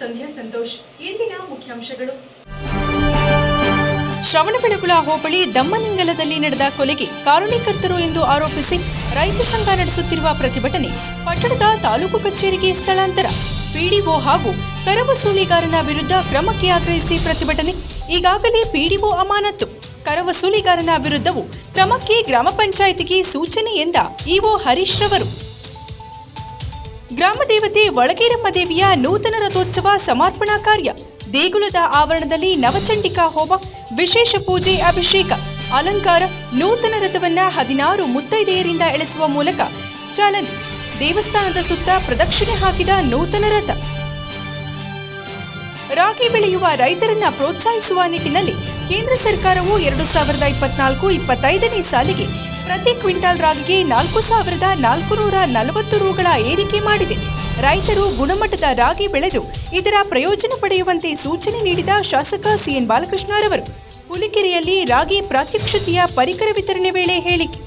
ಸಂಧ್ಯಾ ಸಂತೋಷ್ ಇಂದಿನ ಮುಖ್ಯಾಂಶಗಳು. ಶ್ರವಣಬೆಳಗುಳ ಹೋಬಳಿ ದಮ್ಮನಿಂಗಲದಲ್ಲಿ ನಡೆದ ಕೊಲೆಗೆ ಕಾರಣೀಕರ್ತರು ಎಂದು ಆರೋಪಿಸಿ ರೈತ ಸಂಘ ನಡೆಸುತ್ತಿರುವ ಪ್ರತಿಭಟನೆ ಪಟ್ಟಣದ ತಾಲೂಕು ಕಚೇರಿಗೆ ಸ್ಥಳಾಂತರ. ಪಿಡಿಒ ಹಾಗೂ ಕರ ವಸೂಲಿಗಾರನ ವಿರುದ್ಧ ಕ್ರಮಕ್ಕೆ ಆಗ್ರಹಿಸಿ ಪ್ರತಿಭಟನೆ, ಈಗಾಗಲೇ ಪಿಡಿಒ ಅಮಾನತ್ತು. ಕರ ವಸೂಲಿಗಾರನ ವಿರುದ್ಧವೂ ಕ್ರಮಕ್ಕೆ ಗ್ರಾಮ ಪಂಚಾಯಿತಿಗೆ ಸೂಚನೆ ಎಂದ ಇಒ ಹರೀಶ್ ರವರು. ಗ್ರಾಮ ದೇವತೆ ಒಳಗೇರಮ್ಮ ದೇವಿಯ ನೂತನ ರಥೋತ್ಸವ ಸಮರ್ಪಣಾ ಕಾರ್ಯ. ದೇಗುಲದ ಆವರಣದಲ್ಲಿ ನವಚಂಡಿಕಾ ಹೋಮ, ವಿಶೇಷ ಪೂಜೆ, ಅಭಿಷೇಕ, ಅಲಂಕಾರ, ನೂತನ ರಥವನ್ನ ಹದಿನಾರು ಮುತ್ತೈದೆಯರಿಂದ ಎಳೆಸುವ ಮೂಲಕ ಚಾಲನೆ. ದೇವಸ್ಥಾನದ ಸುತ್ತ ಪ್ರದಕ್ಷಿಣೆ ಹಾಕಿದ ನೂತನ ರಥ. ರಾಗಿ ಬೆಳೆಯುವ ರೈತರನ್ನ ಪ್ರೋತ್ಸಾಹಿಸುವ ನಿಟ್ಟಿನಲ್ಲಿ ಕೇಂದ್ರ ಸರ್ಕಾರವು ಎರಡು ಸಾವಿರದ ಇಪ್ಪತ್ನಾಲ್ಕು ಇಪ್ಪತ್ತೈದನೇ ಸಾಲಿಗೆ ಪ್ರತಿ ಕ್ವಿಂಟಾಲ್ ರಾಗಿಗೆ ನಾಲ್ಕು ಸಾವಿರದ ನಾಲ್ಕು ನೂರ ನಲವತ್ತು ರೂಗಳ ಏರಿಕೆ ಮಾಡಿದೆ. ರೈತರು ಗುಣಮಟ್ಟದ ರಾಗಿ ಬೆಳೆದು ಇದರ ಪ್ರಯೋಜನ ಪಡೆಯುವಂತೆ ಸೂಚನೆ ನೀಡಿದ ಶಾಸಕ ಸಿಎನ್ ಬಾಲಕೃಷ್ಣರವರು ಹುಲಿಕೆರೆಯಲ್ಲಿ ರಾಗಿ ಪ್ರಾತ್ಯಕ್ಷತೆಯ ಪರಿಕರ ವಿತರಣೆ ವೇಳೆ ಹೇಳಿಕೆ.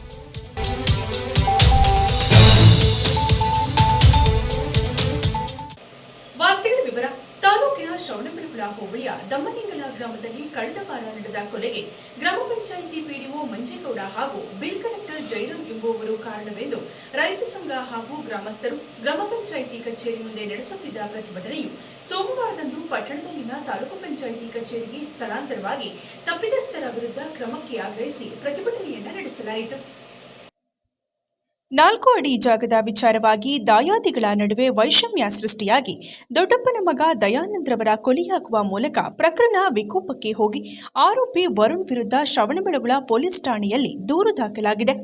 ಹೋಬಳಿಯ ದಮ್ಮನಿಂಗಲ ಗ್ರಾಮದಲ್ಲಿ ಕಳೆದ ವಾರ ನಡೆದ ಕೊಲೆಗೆ ಗ್ರಾಮ ಪಂಚಾಯಿತಿ ಪಿಡಿಒ ಮಂಜೇಗೌಡ ಹಾಗೂ ಬಿಲ್ ಕಲೆಕ್ಟರ್ ಜೈರಾಮ್ ಎಂಬುವವರು ಕಾರಣವೆಂದು ರೈತ ಸಂಘ ಹಾಗೂ ಗ್ರಾಮಸ್ಥರು ಗ್ರಾಮ ಪಂಚಾಯಿತಿ ಕಚೇರಿ ಮುಂದೆ ನಡೆಸುತ್ತಿದ್ದ ಪ್ರತಿಭಟನೆಯು ಸೋಮವಾರದಂದು ಪಟ್ಟಣದಲ್ಲಿನ ತಾಲೂಕು ಪಂಚಾಯಿತಿ ಕಚೇರಿಗೆ ಸ್ಥಳಾಂತರವಾಗಿ ತಪ್ಪಿತಸ್ಥರ ವಿರುದ್ಧ ಕ್ರಮಕ್ಕೆ ಆಗ್ರಹಿಸಿ ಪ್ರತಿಭಟನೆಯನ್ನು ನಡೆಸಲಾಯಿತು. ನಾಲ್ಕು ಅಡಿ ಜಾಗದ ವಿಚಾರವಾಗಿ ದಾಯಾದಿಗಳ ನಡುವೆ ವೈಷಮ್ಯ ಸೃಷ್ಟಿಯಾಗಿ ದೊಡ್ಡಪ್ಪನ ಮಗ ದಯಾನಂದ್ರವರ ಕೊಲೆಯಾಗುವ ಮೂಲಕ ಪ್ರಕರಣ ವಿಕೋಪಕ್ಕೆ ಹೋಗಿ ಆರೋಪಿ ವರುಣ್ ವಿರುದ್ಧ ಶ್ರವಣಬೆಳಗುಳ ಪೊಲೀಸ್ ಠಾಣೆಯಲ್ಲಿ ದೂರು ದಾಖಲಾಗಿದೆ.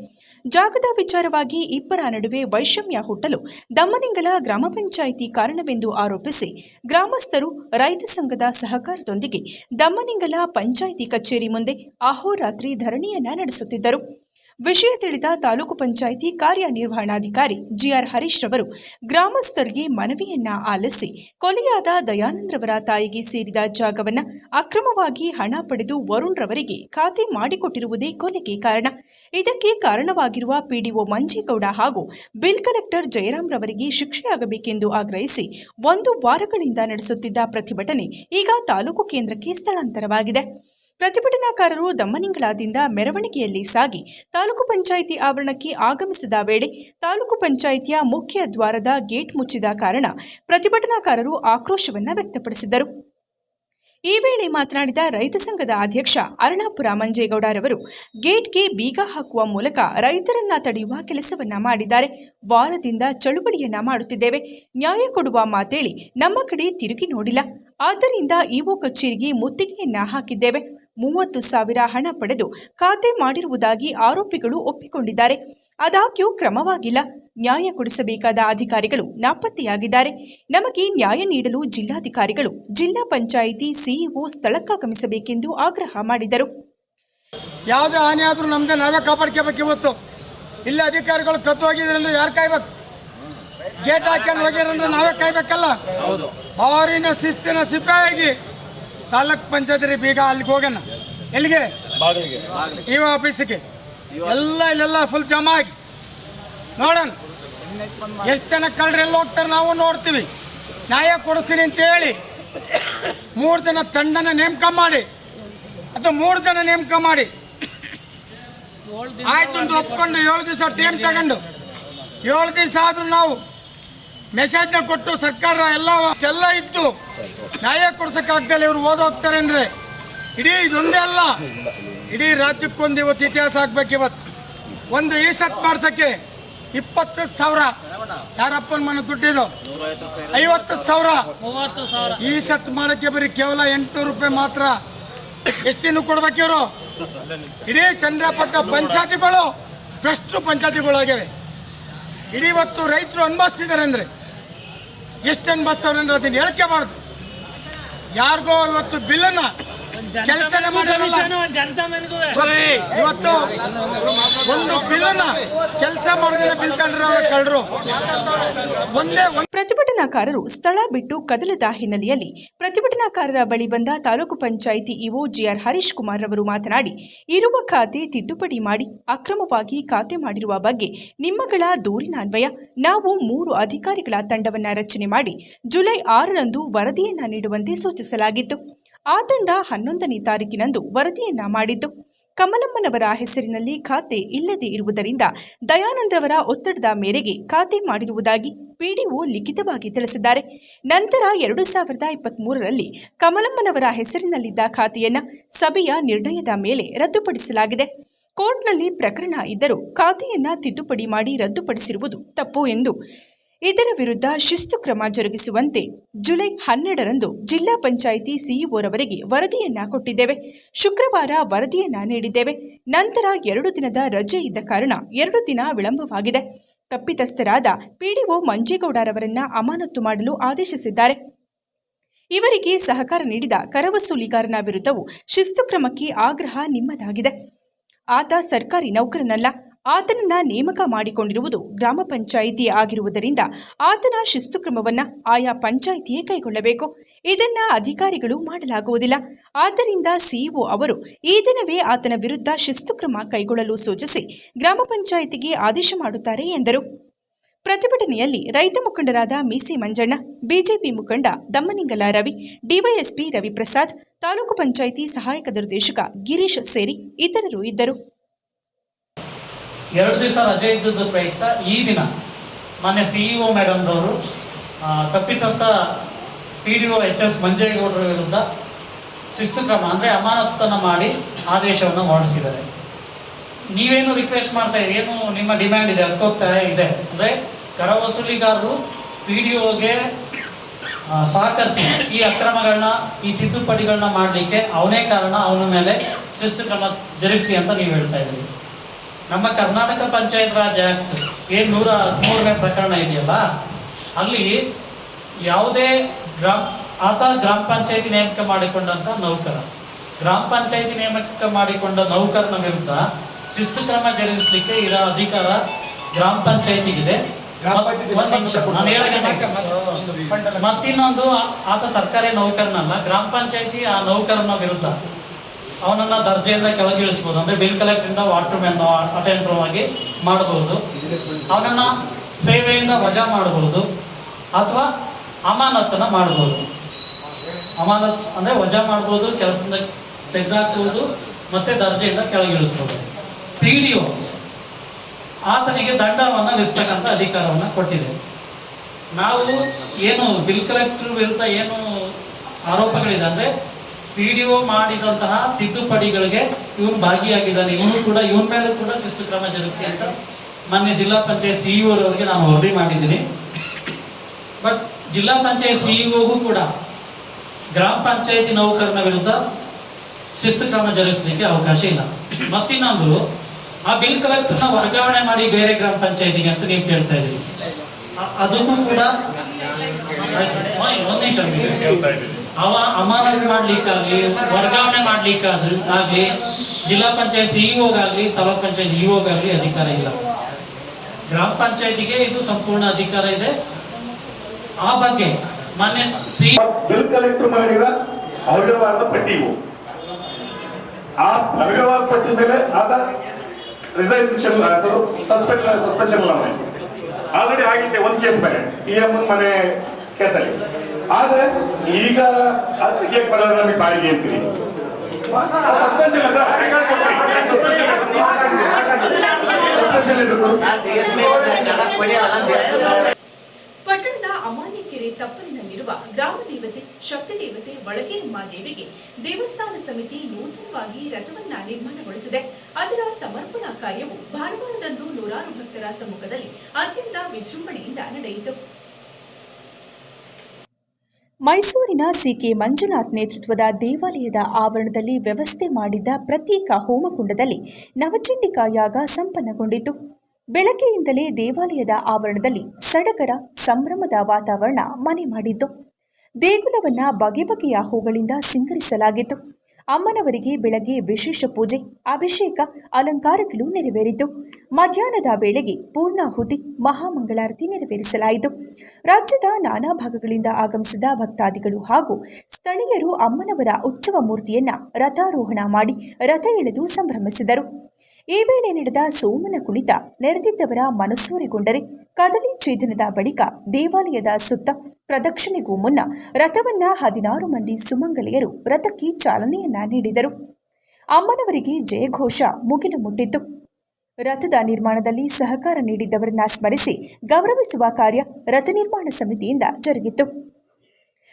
ಜಾಗದ ವಿಚಾರವಾಗಿ ಇಬ್ಬರ ನಡುವೆ ವೈಷಮ್ಯ ಹುಟ್ಟಲು ದಮ್ಮನಿಂಗಲ ಗ್ರಾಮ ಪಂಚಾಯಿತಿ ಕಾರಣವೆಂದು ಆರೋಪಿಸಿ ಗ್ರಾಮಸ್ಥರು ರೈತ ಸಂಘದ ಸಹಕಾರದೊಂದಿಗೆ ದಮ್ಮನಿಂಗಲ ಪಂಚಾಯಿತಿ ಕಚೇರಿ ಮುಂದೆ ಅಹೋರಾತ್ರಿ ಧರಣಿಯನ್ನ ನಡೆಸುತ್ತಿದ್ದರು. ವಿಷಯ ತಿಳಿದ ತಾಲೂಕು ಪಂಚಾಯಿತಿ ಕಾರ್ಯನಿರ್ವಹಣಾಧಿಕಾರಿ ಜಿಆರ್ ಹರೀಶ್ ರವರು ಗ್ರಾಮಸ್ಥರಿಗೆ ಮನವಿಯನ್ನ ಆಲಿಸಿ, ಕೊಲೆಯಾದ ದಯಾನಂದ್ರವರ ತಾಯಿಗೆ ಸೇರಿದ ಜಾಗವನ್ನು ಅಕ್ರಮವಾಗಿ ಹಣ ಪಡೆದು ವರುಣ್ ರವರಿಗೆ ಖಾತೆ ಮಾಡಿಕೊಟ್ಟಿರುವುದೇ ಕೊಲೆಗೆ ಕಾರಣ. ಇದಕ್ಕೆ ಕಾರಣವಾಗಿರುವ ಪಿಡಿಒ ಮಂಜೇಗೌಡ ಹಾಗೂ ಬಿಲ್ ಕಲೆಕ್ಟರ್ ಜಯರಾಮ್ ರವರಿಗೆ ಶಿಕ್ಷೆಯಾಗಬೇಕೆಂದು ಆಗ್ರಹಿಸಿ ಒಂದು ವಾರಗಳಿಂದ ನಡೆಸುತ್ತಿದ್ದ ಪ್ರತಿಭಟನೆ ಈಗ ತಾಲೂಕು ಕೇಂದ್ರಕ್ಕೆ ಸ್ಥಳಾಂತರವಾಗಿದೆ. ಪ್ರತಿಭಟನಾಕಾರರು ದಮ್ಮನಿಂಗಳಾದಿಂದ ಮೆರವಣಿಗೆಯಲ್ಲಿ ಸಾಗಿ ತಾಲೂಕು ಪಂಚಾಯಿತಿ ಆವರಣಕ್ಕೆ ಆಗಮಿಸಿದ ವೇಳೆ ತಾಲೂಕು ಪಂಚಾಯಿತಿಯ ಮುಖ್ಯ ದ್ವಾರದ ಗೇಟ್ ಮುಚ್ಚಿದ ಕಾರಣ ಪ್ರತಿಭಟನಾಕಾರರು ಆಕ್ರೋಶವನ್ನು ವ್ಯಕ್ತಪಡಿಸಿದರು. ಈ ವೇಳೆ ಮಾತನಾಡಿದ ರೈತ ಸಂಘದ ಅಧ್ಯಕ್ಷ ಅರುಣಾಪುರ ಮಂಜೇಗೌಡರವರು, ಗೇಟ್ಗೆ ಬೀಗ ಹಾಕುವ ಮೂಲಕ ರೈತರನ್ನ ತಡೆಯುವ ಕೆಲಸವನ್ನ ಮಾಡಿದ್ದಾರೆ. ವಾರದಿಂದ ಚಳುವಳಿಯನ್ನ ಮಾಡುತ್ತಿದ್ದೇವೆ. ನ್ಯಾಯ ಕೊಡುವ ಮಾತೇಳಿ ನಮ್ಮ ಕಡೆ ತಿರುಗಿ ನೋಡಿಲ್ಲ. ಆದ್ದರಿಂದ ಇಒ ಕಚೇರಿಗೆ ಮುತ್ತಿಗೆಯನ್ನ ಹಾಕಿದ್ದೇವೆ. ಮೂವತ್ತು ಸಾವಿರ ಹಣ ಪಡೆದು ಖಾತೆ ಮಾಡಿರುವುದಾಗಿ ಆರೋಪಿಗಳು ಒಪ್ಪಿಕೊಂಡಿದ್ದಾರೆ. ಆದಾಗ್ಯೂ ಕ್ರಮವಾಗಿಲ್ಲ. ನ್ಯಾಯ ಕೊಡಿಸಬೇಕಾದ ಅಧಿಕಾರಿಗಳು ನಾಪತ್ತೆಯಾಗಿದ್ದಾರೆ. ನಮಗೆ ನ್ಯಾಯ ನೀಡಲು ಜಿಲ್ಲಾಧಿಕಾರಿಗಳು ಜಿಲ್ಲಾ ಪಂಚಾಯಿತಿ ಸಿಇಒ ಸ್ಥಳಕ್ಕಾಗಮಿಸಬೇಕೆಂದು ಆಗ್ರಹ ಮಾಡಿದರು. ಯಾವುದೇ ಹಾನಿ ನಮ್ದೆ ನಮ್ದೇ ನಾವೇ ಕಾಪಾಡ್ಕೋಬೇಕು ಇವತ್ತು. ಇಲ್ಲಿ ಅಧಿಕಾರಿಗಳು ಕತ್ತು ಹೋಗಿದ್ರಂದ್ರೆ ಯಾರು ಕಾಯ್ಬೇಕು? ಗೇಟ್ ಹಾಕೊಂಡು ಹೋಗ್ಯಾರಂದ್ರೆ ನಾವೇ ಕಾಯ್ಬೇಕಲ್ಲ? ಅವರಿನ ಶಿಸ್ತಿನ ಸಿಪಾಯಿಯಾಗಿ ತಾಲೂಕ್ ರೀ ಬೀಗ ಅಲ್ಲಿಗೆ ಹೋಗೋಣ ಎಲ್ಲಿಗೆ? ಇವ ಆಫೀಸಿಗೆ ಎಲ್ಲ ಇಲ್ಲೆಲ್ಲ ಫುಲ್ ಜಮಾ ಆಗಿ. ನೋಡೋಣ. ಎಷ್ಟು ಜನ ಕಳ್ರಿ ಎಲ್ಲ ಹೋಗ್ತಾರೆ ನಾವು ನೋಡ್ತೀವಿ. ನ್ಯಾಯ ಕೊಡಿಸ್ತೀನಿ ಅಂತ ಹೇಳಿ ಮೂರು ಜನ ತಂಡನ ನೇಮಕ ಮಾಡಿ. ಅದು ಮೂರು ಜನ ನೇಮಕ ಮಾಡಿ. ಆಯ್ತು ಅಂತ ಒಪ್ಕೊಂಡು ಏಳು ದಿವಸ ಟೈಮ್ ತಗೊಂಡು. ಏಳು ದಿವಸ ಆದರೂ ನಾವು ಮೆಸೇಜ್ನ ಕೊಟ್ಟು ಸರ್ಕಾರ ಎಲ್ಲ ಎಲ್ಲ ಇದ್ದು ನ್ಯಾಯ ಕೊಡ್ಸಕ್ಕಾಗ್ದಲ್ಲ ಇವ್ರು ಓದೋಗ್ತಾರೆ ಅಂದ್ರೆ ಇಡೀ ಇದೊಂದೇ ಅಲ್ಲ. ಇಡೀ ರಾಜ್ಯಕ್ಕೊಂದು ಇವತ್ತು ಇತಿಹಾಸ ಆಗ್ಬೇಕು ಇವತ್ತು. ಒಂದು ಈ ಸತ್ ಮಾಡ್ಸಕ್ಕೆ ಇಪ್ಪತ್ತು ಸಾವಿರ. ಯಾರಪ್ಪನ ಮನೆ ದುಡ್ಡಿದು? ಐವತ್ತು ಸಾವಿರ. ಈ ಸತ್ ಮಾಡಕ್ಕೆ ಬರೀ ಕೇವಲ ಎಂಟುನೂರು ರೂಪಾಯಿ ಮಾತ್ರ. ಎಷ್ಟು ಕೊಡ್ಬೇಕಿವ್ರು ಕೊಡ್ಬೇಕು ಇವರು? ಇಡೀ ಚಂದ್ರಪಟ್ಟ ಪಂಚಾಯತಿಗಳು ಭ್ರಷ್ಟು ಪಂಚಾಯತಿಗಳಾಗಿವೆ ಇಡೀ ಇವತ್ತು ರೈತರು ಅನುಭವಿಸ್ತಿದ್ದಾರೆ ಅಂದ್ರೆ. ಎಷ್ಟು ಅಂದ್ರೆ ಹೇಳಿಕೆ ಬಾರ್ದು. ಯಾರಿಗೋ ಇವತ್ತು ಬಿಲ್ಲನ್ನ ಕೆಲಸನೇ ಮಾಡಿರಲ್ಲ ಇವತ್ತು ಒಂದು ಕೆಲಸ ಮಾಡಿದ್ರೆ ಬಿಲ್ ಕಳ್ಳರು ಒಂದೇ ಪ್ರತಿಭಟನಾಕಾರರು ಸ್ಥಳ ಬಿಟ್ಟು ಕದಲದ ಹಿನ್ನೆಲೆಯಲ್ಲಿ ಪ್ರತಿಭಟನಾಕಾರರ ಬಳಿ ಬಂದ ತಾಲೂಕು ಪಂಚಾಯಿತಿ ಇಒ ಜಿಆರ್ ಹರೀಶ್ ಕುಮಾರ್ ಅವರು ಮಾತನಾಡಿ ಇರುವ ಖಾತೆ ತಿದ್ದುಪಡಿ ಮಾಡಿ ಅಕ್ರಮವಾಗಿ ಖಾತೆ ಮಾಡಿರುವ ಬಗ್ಗೆ ನಿಮ್ಮಗಳ ದೂರಿನ ಅನ್ವಯ ನಾವು ಮೂರು ಅಧಿಕಾರಿಗಳ ತಂಡವನ್ನ ರಚನೆ ಮಾಡಿ ಜುಲೈ ಆರರಂದು ವರದಿಯನ್ನ ನೀಡುವಂತೆ ಸೂಚಿಸಲಾಗಿತ್ತು. ಆ ತಂಡ ಹನ್ನೊಂದನೇ ತಾರೀಕಿನಂದು ವರದಿಯನ್ನ ಮಾಡಿದ್ದು. ಕಮಲಮ್ಮನವರ ಹೆಸರಿನಲ್ಲಿ ಖಾತೆ ಇಲ್ಲದೆ ಇರುವುದರಿಂದ ದಯಾನಂದ್ರವರ ಒತ್ತಡದ ಮೇರೆಗೆ ಖಾತೆ ಮಾಡಿರುವುದಾಗಿ ಪಿಡಿಒ ಲಿಖಿತವಾಗಿ ತಿಳಿಸಿದ್ದಾರೆ. ನಂತರ ಎರಡು ಸಾವಿರದ ಇಪ್ಪತ್ತ್ಮೂರರಲ್ಲಿ ಕಮಲಮ್ಮನವರ ಹೆಸರಿನಲ್ಲಿದ್ದ ಖಾತೆಯನ್ನು ಸಭೆಯ ನಿರ್ಣಯದ ಮೇಲೆ ರದ್ದುಪಡಿಸಲಾಗಿದೆ. ಕೋರ್ಟ್ನಲ್ಲಿ ಪ್ರಕರಣ ಇದ್ದರೂ ಖಾತೆಯನ್ನ ತಿದ್ದುಪಡಿ ಮಾಡಿ ರದ್ದುಪಡಿಸಿರುವುದು ತಪ್ಪು ಎಂದು ಇದರ ವಿರುದ್ಧ ಶಿಸ್ತು ಕ್ರಮ ಜರುಗಿಸುವಂತೆ ಜುಲೈ ಹನ್ನೆರಡರಂದು ಜಿಲ್ಲಾ ಪಂಚಾಯಿತಿ ಸಿಇಒರವರಿಗೆ ವರದಿಯನ್ನ ಕೊಟ್ಟಿದ್ದೇವೆ. ಶುಕ್ರವಾರ ವರದಿಯನ್ನ ನೀಡಿದ್ದೇವೆ. ನಂತರ ಎರಡು ದಿನದ ರಜೆ ಇದ್ದ ಕಾರಣ ಎರಡು ದಿನ ವಿಳಂಬವಾಗಿದೆ. ತಪ್ಪಿತಸ್ಥರಾದ ಪಿಡಿಒ ಮಂಜೇಗೌಡರವರನ್ನ ಅಮಾನತು ಮಾಡಲು ಆದೇಶಿಸಿದ್ದಾರೆ. ಇವರಿಗೆ ಸಹಕಾರ ನೀಡಿದ ಕರವಸೂಲಿಗಾರನ ವಿರುದ್ಧವೂ ಶಿಸ್ತು ಕ್ರಮಕ್ಕೆ ಆಗ್ರಹ ನಿಮ್ಮದಾಗಿದೆ. ಆತ ಸರ್ಕಾರಿ ನೌಕರನಲ್ಲ. ಆತನನ್ನ ನೇಮಕ ಮಾಡಿಕೊಂಡಿರುವುದು ಗ್ರಾಮ ಪಂಚಾಯಿತಿ ಆಗಿರುವುದರಿಂದ ಆತನ ಶಿಸ್ತು ಕ್ರಮವನ್ನು ಆಯಾ ಪಂಚಾಯಿತಿಯೇ ಕೈಗೊಳ್ಳಬೇಕು. ಇದನ್ನ ಅಧಿಕಾರಿಗಳು ಮಾಡಲಾಗುವುದಿಲ್ಲ. ಆದ್ದರಿಂದ ಸಿಇಒ ಅವರು ಈ ದಿನವೇ ಆತನ ವಿರುದ್ಧ ಶಿಸ್ತು ಕ್ರಮ ಕೈಗೊಳ್ಳಲು ಸೂಚಿಸಿ ಗ್ರಾಮ ಪಂಚಾಯಿತಿಗೆ ಆದೇಶ ಮಾಡುತ್ತಾರೆ ಎಂದರು. ಪ್ರತಿಭಟನೆಯಲ್ಲಿ ರೈತ ಮುಖಂಡರಾದ ಮೀಸಿ ಮಂಜಣ್ಣ, ಬಿಜೆಪಿ ಮುಖಂಡ ದಮ್ಮನಿಂಗಲ ರವಿ, ಡಿವೈಎಸ್ಪಿ ರವಿಪ್ರಸಾದ್, ತಾಲೂಕು ಪಂಚಾಯಿತಿ ಸಹಾಯಕ ನಿರ್ದೇಶಕ ಗಿರೀಶ್ ಸೇರಿ ಇತರರು ಇದ್ದರು. ಎರಡು ದಿವಸ ರಜೆ ಇದ್ದದ ಪ್ರಯುಕ್ತ. ಈ ದಿನ ಮೊನ್ನೆ ಸಿ ಇ ಓ ಮೇಡಮ್ದವರು ತಪ್ಪಿತಸ್ಥ P D O H S ಮಂಜೇಗೌಡರ ವಿರುದ್ಧ ಶಿಸ್ತು ಕ್ರಮ, ಅಂದರೆ ಅಮಾನತನ್ನು ಮಾಡಿ ಆದೇಶವನ್ನು ಹೊರಡಿಸಿದ್ದಾರೆ. ನೀವೇನು ರಿಕ್ವೆಸ್ಟ್ ಮಾಡ್ತಾ ಇದ್ದೀರಿ? ಏನು ನಿಮ್ಮ ಡಿಮ್ಯಾಂಡ್ ಇದೆ? ಹಕ್ಕೊತ್ತಾಯ ಇದೆ. ಅಂದರೆ ಕರ ವಸೂಲಿಗಾರರು ಪಿ ಡಿ ಒಗೆ ಸಹಕರಿಸಿ ಈ ಅಕ್ರಮಗಳನ್ನ, ಈ ತಿದ್ದುಪಡಿಗಳನ್ನ ಮಾಡಲಿಕ್ಕೆ ಅವನೇ ಕಾರಣ, ಅವನ ಮೇಲೆ ಶಿಸ್ತು ಕ್ರಮ ಜರುಗಿಸಿ ಅಂತ ನೀವು ಹೇಳ್ತಾ ಇದ್ದೀರಿ. ನಮ್ಮ ಕರ್ನಾಟಕ ಪಂಚಾಯತ್ ರಾಜ್ ಆ್ಯಕ್ಟ್ ಏನು ನೂರ ಹದಿಮೂರನೇ ಪ್ರಕರಣ ಇದೆಯಲ್ಲ ಅಲ್ಲಿ ಯಾವುದೇ ಗ್ರಾಮ ಆತ ಗ್ರಾಮ ಪಂಚಾಯತಿ ನೇಮಕ ಮಾಡಿಕೊಂಡಂಥ ನೌಕರ. ಗ್ರಾಮ ಪಂಚಾಯತಿ ನೇಮಕ ಮಾಡಿಕೊಂಡ ನೌಕರನ ವಿರುದ್ಧ ಶಿಸ್ತು ಕ್ರಮ ಜರುಗಿಸಲಿಕ್ಕೆ ಇರೋ ಅಧಿಕಾರ ಗ್ರಾಮ ಪಂಚಾಯತಿಗಿದೆ. ಮತ್ತಿನ್ನೊಂದು ಆತ ಸರ್ಕಾರಿ ನೌಕರನಲ್ಲ ಗ್ರಾಮ ಪಂಚಾಯತಿ ಆ ನೌಕರನ ವಿರುದ್ಧ. ಅವನನ್ನ ದರ್ಜೆಯಿಂದ ಕೆಳಗಿಳಿಸ್ಬೋದು. ಅಂದ್ರೆ ಬಿಲ್ ಕಲೆಕ್ಟರಿಂದ ವಾಟರ್ ಮ್ಯಾನ್ ಅಟೆಂಡರ್ ಆಗಿ ಮಾಡಬಹುದು. ಅವನನ್ನ ಸೇವೆಯಿಂದ ವಜಾ ಮಾಡಬಹುದು. ಅಥವಾ ಅಮಾನತನ್ನ ಮಾಡಬಹುದು. ಅಮಾನತ್ ಅಂದ್ರೆ ವಜಾ ಮಾಡಬಹುದು, ಕೆಲಸದಿಂದ ತೆಗೆದಾಕಬಹುದು, ಮತ್ತೆ ದರ್ಜೆಯಿಂದ ಕೆಳಗಿಳಿಸ್ಬೋದು. ಪಿ ಡಿ ಒ ಆತನಿಗೆ ದಂಡವನ್ನು ವಿಸ್ತಕ್ಕಂತ ಅಧಿಕಾರವನ್ನು ಕೊಟ್ಟಿದೆ. ನಾವು ಏನು ಬಿಲ್ ಕಲೆಕ್ಟರ್ ವಿರುದ್ಧ ಏನು ಆರೋಪಗಳಿದೆ ಅಂದರೆ ಒ ಮಾಡಿದಂತಹ ತಿದ್ದುಪಡಿಗಳಿಗೆ ಇವನು ಭಾಗಿಯಾಗಿದ್ದಾನೆ. ಇವನು ಕೂಡ ಇವನ ಮೇಲೂ ಕೂಡ ಶಿಸ್ತು ಕ್ರಮ ಜರುಗಿಸಿ ಅಂತ ಮೊನ್ನೆ ಜಿಲ್ಲಾ ಪಂಚಾಯತ್ ಸಿಇಒ ಅವರಿಗೆ ನಾನು ವರದಿ ಮಾಡಿದ್ದೀನಿ. ಬಟ್ ಜಿಲ್ಲಾ ಪಂಚಾಯತ್ ಸಿಇಒಗೂ ಕೂಡ ಗ್ರಾಮ ಪಂಚಾಯತಿ ನೌಕರನ ವಿರುದ್ಧ ಶಿಸ್ತು ಕ್ರಮ ಜರುಗಿಸಲಿಕ್ಕೆ ಅವಕಾಶ ಇಲ್ಲ. ಮತ್ತಿನ್ನೊಂದು ಆ ಬಿಲ್ ಕಲೆಕ್ಟರ್ನ ವರ್ಗಾವಣೆ ಮಾಡಿ ಬೇರೆ ಗ್ರಾಮ ಪಂಚಾಯತಿಗೆ ಅಂತ ನೀವು ಕೇಳ್ತಾ ಇದ್ದೀರಿ. ಅದಕ್ಕೂ ಕೂಡ ಅವ ಅಮಾನತು ಮಾಡ್ಲಿಕ್ಕಾಗ್ಲಿ, ವರ್ಗಾವಣೆ ಮಾಡ್ಲಿಕ್ಕಾದ್ರೆ ಆಗ್ಲಿ ಜಿಲ್ಲಾ ಪಂಚಾಯತ್ ಸಿಇಒಗಾಗ್ಲಿ ತಾಲೂಕ್ ಪಂಚಾಯತ್ ಇಒಗಾಗ್ಲಿ ಅಧಿಕಾರ ಇಲ್ಲ. ಗ್ರಾಮ ಪಂಚಾಯತಿಗೆ ಇದು ಸಂಪೂರ್ಣ ಅಧಿಕಾರ ಇದೆ. ಆ ಬಗ್ಗೆ ಮೊನ್ನೆ ಸಿ ಬಿಲ್ ಕಲೆಕ್ಟರ್ ಮಾಡಿದ ಅವ್ಯವಹಾರದ ಪಟ್ಟಿ ಆ ಅವ್ಯವಹಾರ ಪಟ್ಟಿ ಮೇಲೆ ಆತ ರಿಸೈನೇಷನ್ ಸಸ್ಪೆಂಡ್ ಸಸ್ಪೆನ್ಷನ್ ಆಲ್ರೆಡಿ ಆಗಿದೆ ಒಂದು ಕೇಸ್ ಮೇಲೆ ಇ ಎಂ ಮನೆ ಕೇಸಲ್ಲಿ ಆದ್ರೆ ಈಗ ಅದಕ್ಕೆ ಬರೋದು ನಮಗೆ ಬಾಡಿಗೆ ಅಂತೀರಿ. ಸಸ್ಪೆನ್ಷನ್ ಸರ್ ಸಸ್ಪೆನ್ಷನ್ ಪಟ್ಟಣದ ಅಮಾನ್ಯಕೆರೆ ತಪ್ಪಲಿನಲ್ಲಿರುವ ಗ್ರಾಮ ದೇವತೆ, ಶಕ್ತಿ ದೇವತೆ ಒಳಗೇರಮ್ಮ ದೇವಿಗೆ ದೇವಸ್ಥಾನ ಸಮಿತಿ ನೂತನವಾಗಿ ರಥವನ್ನ ನಿರ್ಮಾಣಗೊಳಿಸಿದೆ. ಅದರ ಸಮರ್ಪಣಾ ಕಾರ್ಯವು ಭಾನುವಾರದಂದು ನೂರಾರು ಭಕ್ತರ ಸಮ್ಮುಖದಲ್ಲಿ ಅತ್ಯಂತ ವಿಜೃಂಭಣೆಯಿಂದ ನಡೆಯಿತು. ಮೈಸೂರಿನ ಸಿಕೆ ಮಂಜುನಾಥ್ ನೇತೃತ್ವದ ದೇವಾಲಯದ ಆವರಣದಲ್ಲಿ ವ್ಯವಸ್ಥೆ ಮಾಡಿದ್ದ ಪ್ರತ್ಯೇಕ ಹೋಮಕುಂಡದಲ್ಲಿ ನವಚಂಡಿಕಾ ಯಾಗ ಸಂಪನ್ನಗೊಂಡಿತು. ಬೆಳಗ್ಗೆಯಿಂದಲೇ ದೇವಾಲಯದ ಆವರಣದಲ್ಲಿ ಸಡಗರ ಸಂಭ್ರಮದ ವಾತಾವರಣ ಮನೆ ಮಾಡಿತ್ತು. ದೇಗುಲವನ್ನ ಬಗೆ ಬಗೆಯ ಹೂಗಳಿಂದ ಸಿಂಗರಿಸಲಾಗಿತ್ತು. ಅಮ್ಮನವರಿಗೆ ಬೆಳಗ್ಗೆ ವಿಶೇಷ ಪೂಜೆ, ಅಭಿಷೇಕ, ಅಲಂಕಾರಗಳು ನೆರವೇರಿತು. ಮಧ್ಯಾಹ್ನದ ವೇಳೆಗೆ ಪೂರ್ಣಾಹುತಿ, ಮಹಾಮಂಗಳಾರತಿ ನೆರವೇರಿಸಲಾಯಿತು. ರಾಜ್ಯದ ನಾನಾ ಭಾಗಗಳಿಂದ ಆಗಮಿಸಿದ ಭಕ್ತಾದಿಗಳು ಹಾಗೂ ಸ್ಥಳೀಯರು ಅಮ್ಮನವರ ಉತ್ಸವ ಮೂರ್ತಿಯನ್ನ ರಥಾರೋಹಣ ಮಾಡಿ ರಥ ಎಳೆದು ಸಂಭ್ರಮಿಸಿದರು. ಈ ವೇಳೆ ನಡೆದ ಸೋಮನ ಕುಣಿತ ನೆರೆದಿದ್ದವರ ಮನಸ್ಸೂರೆಗೊಂಡರೆ ಕದಳಿ ಛೇದನದ ಬಳಿಕ ದೇವಾಲಯದ ಸುತ್ತ ಪ್ರದಕ್ಷಿಣೆಗೂ ಮುನ್ನ ರಥವನ್ನ ಹದಿನಾರು ಮಂದಿ ಸುಮಂಗಲಿಯರು ರಥಕ್ಕೆ ಚಾಲನೆಯನ್ನ ನೀಡಿದರು. ಅಮ್ಮನವರಿಗೆ ಜಯಘೋಷ ಮುಗಿಲು ಮುಟ್ಟಿತ್ತು ರಥದ ನಿರ್ಮಾಣದಲ್ಲಿ ಸಹಕಾರ ನೀಡಿದ್ದವರನ್ನ ಸ್ಮರಿಸಿ ಗೌರವಿಸುವ ಕಾರ್ಯ ರಥ ನಿರ್ಮಾಣ ಸಮಿತಿಯಿಂದ ಜರುಗಿತು